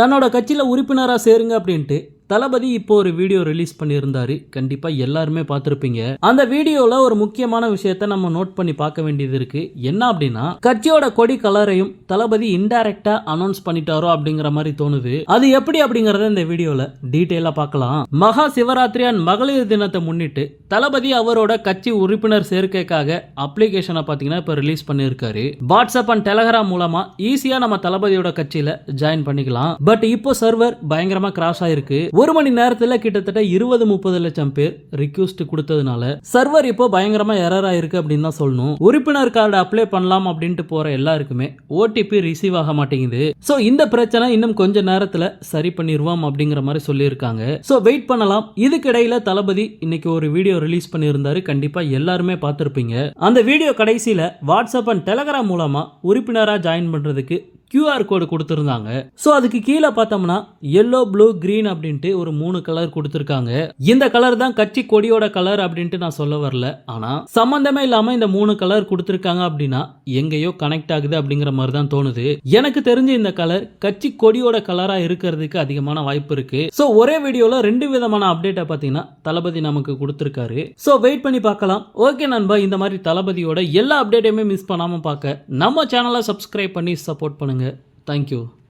தன்னோட கட்சியில் உறுப்பினராக சேருங்க அப்படின்ட்டு தளபதி இப்போ ஒரு வீடியோ ரிலீஸ் பண்ணியிருந்தாரு. கண்டிப்பாக எல்லாருமே பார்த்துருப்பீங்க. அந்த வீடியோவில் ஒரு முக்கியமான விஷயத்த நம்ம நோட் பண்ணி பார்க்க வேண்டியது இருக்கு. என்ன அப்படின்னா கட்சியோட கொடி கலரையும் தளபதி இன்டைரக்டா அனௌன்ஸ் பண்ணிட்டாரோ அப்படிங்கிற மாதிரி தோணுது. அது எப்படி அப்படிங்கறத இந்த வீடியோல டீட்டெயிலா பார்க்கலாம். மகா சிவராத்திரி அண்ட் மகளிர் தினத்தை முன்னிட்டு தளபதி அவரோட கட்சி உறுப்பினர் சேர்க்கைக்காக அப்ளிகேஷனை பார்த்தீங்கன்னா இப்போ ரிலீஸ் பண்ணியிருக்காரு. வாட்ஸ்அப் அண்ட் டெலகிராம் மூலமா ஈஸியா நம்ம தளபதியோட கட்சியில ஜாயின் பண்ணிக்கலாம். பட் இப்போ சர்வர் பயங்கரமா கிராஷ் ஆயிருக்கு. ஒரு மணி நேரத்துல கிட்டத்தட்ட இருபது முப்பது லட்சம் பேர் ரிக்வஸ்ட் கொடுத்ததுனால சர்வர் இப்போ பயங்கரமா எரர் ஆயிருக்கு அப்படின்னு தான் சொல்லணும். உறுப்பினர் கார்டு அப்ளை பண்ணலாம் அப்படின்ட்டு போற எல்லாருக்குமே ஓடி ஓடிபி ரிசீவ் ஆக மாட்டேங்குது. சோ இந்த பிரச்சனை இன்னும் கொஞ்ச நேரத்துல சரி பண்ணிடுவோம் அப்படிங்கிற மாதிரி சொல்லியிருக்காங்க. சோ வெயிட் பண்ணலாம். இதுக்கிடையில தளபதி இன்னைக்கு ஒரு வீடியோ ரிலீஸ் பண்ணியிருந்தாரு. கண்டிப்பா எல்லாருமே பார்த்திருப்பீங்க. அந்த வீடியோ கடைசியில வாட்ஸ்அப் அண்ட் டெலகிராம் மூலமா உறுப்பினரா ஜாயின் பண்றதுக்கு கியூஆர் கோடு கொடுத்துருந்தாங்க. ஸோ அதுக்கு கீழே பார்த்தோம்னா எல்லோ ப்ளூ க்ரீன் அப்படின்ட்டு ஒரு மூணு கலர் கொடுத்துருக்காங்க. இந்த கலர் தான் கட்சி கொடியோட கலர் அப்படின்ட்டு நான் சொல்ல வரல. ஆனால் சம்மந்தமே இல்லாமல் இந்த மூணு கலர் கொடுத்துருக்காங்க அப்படின்னா எங்கேயோ கனெக்ட் ஆகுது அப்படிங்கிற மாதிரி தான் தோணுது. எனக்கு தெரிஞ்ச இந்த கலர் கட்சி கொடியோட கலராக இருக்கிறதுக்கு அதிகமான வாய்ப்பு இருக்கு. ஸோ ஒரே வீடியோவில் ரெண்டு விதமான அப்டேட்டை பார்த்தீங்கன்னா தளபதி நமக்கு கொடுத்துருக்காரு. ஸோ வெயிட் பண்ணி பார்க்கலாம். ஓகே நண்பா இந்த மாதிரி தளபதியோட எல்லா அப்டேட்டையுமே மிஸ் பண்ணாமல் பார்க்க நம்ம சேனலை சப்ஸ்கிரைப் பண்ணி சப்போர்ட் பண்ணுங்க. it. Thank you.